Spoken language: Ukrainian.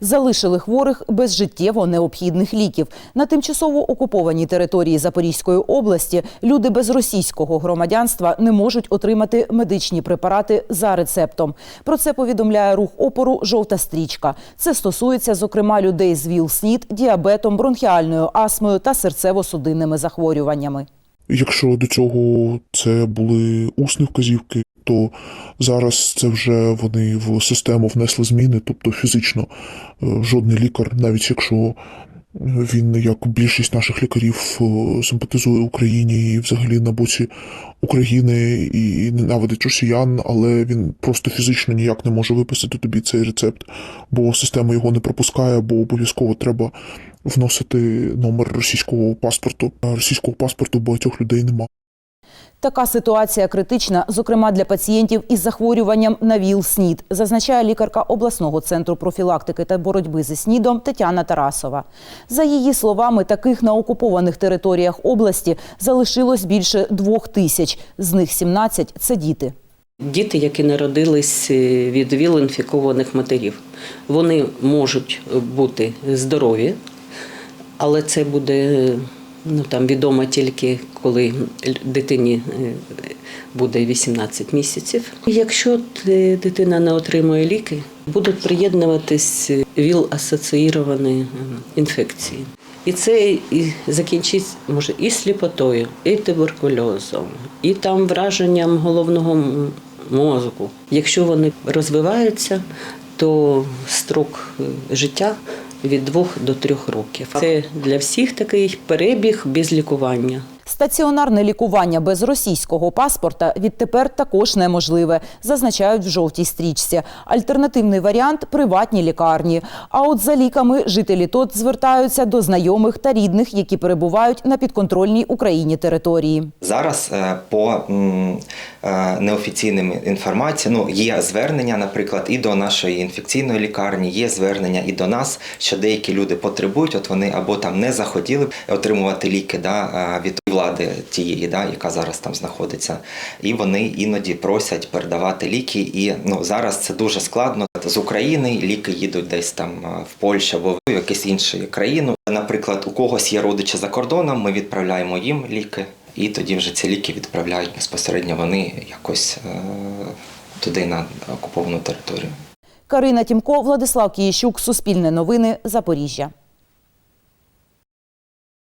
залишили хворих без життєво необхідних ліків. На тимчасово окупованій території Запорізької області люди без російського громадянства не можуть отримати медичні препарати за рецептом. Про це повідомляє рух опору Жовта стрічка. Це стосується, зокрема, людей з ВІЛ-СНІД, діабетом, бронхіальною астмою та серцево-судинними захворюваннями. Якщо до цього це були усні вказівки, то зараз це вже вони в систему внесли зміни, тобто фізично е, жодний лікар, навіть якщо він, як більшість наших лікарів, е, симпатизує Україні і взагалі на боці України і ненавидить росіян, але він просто фізично ніяк не може виписати тобі цей рецепт, бо система його не пропускає, бо обов'язково треба вносити номер російського паспорту. Російського паспорту багатьох людей нема. Така ситуація критична, зокрема для пацієнтів із захворюванням на ВІЛ-СНІД, зазначає лікарка обласного центру профілактики та боротьби зі СНІДом Тетяна Тарасова. За її словами, таких на окупованих територіях області залишилось більше двох тисяч. З них 17 – це діти. Діти, які народились е, від ВІЛ-інфікованих матерів, вони можуть бути здорові, але це буде ну, там, відомо тільки коли дитині е, буде 18 місяців. Якщо е, дитина не отримує ліки, будуть приєднуватись ВІЛ-асоційовані е, інфекції. І це і закінчиться може і сліпотою, і туберкульозом, і там враженням головного мозку. Якщо вони розвиваються, то строк е, життя від двох до трьох років. Це для всіх такий перебіг без лікування. Стаціонарне лікування без російського паспорта відтепер також неможливе, зазначають в жовтій стрічці. Альтернативний варіант приватні лікарні. А от за ліками жителі ТОТ звертаються до знайомих та рідних, які перебувають на підконтрольній Україні території. Зараз е, по е, неофіційним інформаціям ну, є звернення, наприклад, і до нашої інфекційної лікарні, є звернення і до нас, що деякі люди потребують, от вони або там не захотіли отримувати ліки да, е, від влади тієї, да, яка зараз там знаходиться, і вони іноді просять передавати ліки. І ну, зараз це дуже складно. З України ліки їдуть десь там е, в Польщу або в якусь іншу країну. Наприклад, у когось є родичі за кордоном, ми відправляємо їм ліки. І тоді вже ці ліки відправляють безпосередньо вони якось е, туди на окуповану територію. Карина Тімко, Владислав Кіїщук, Суспільне новини, Запоріжжя.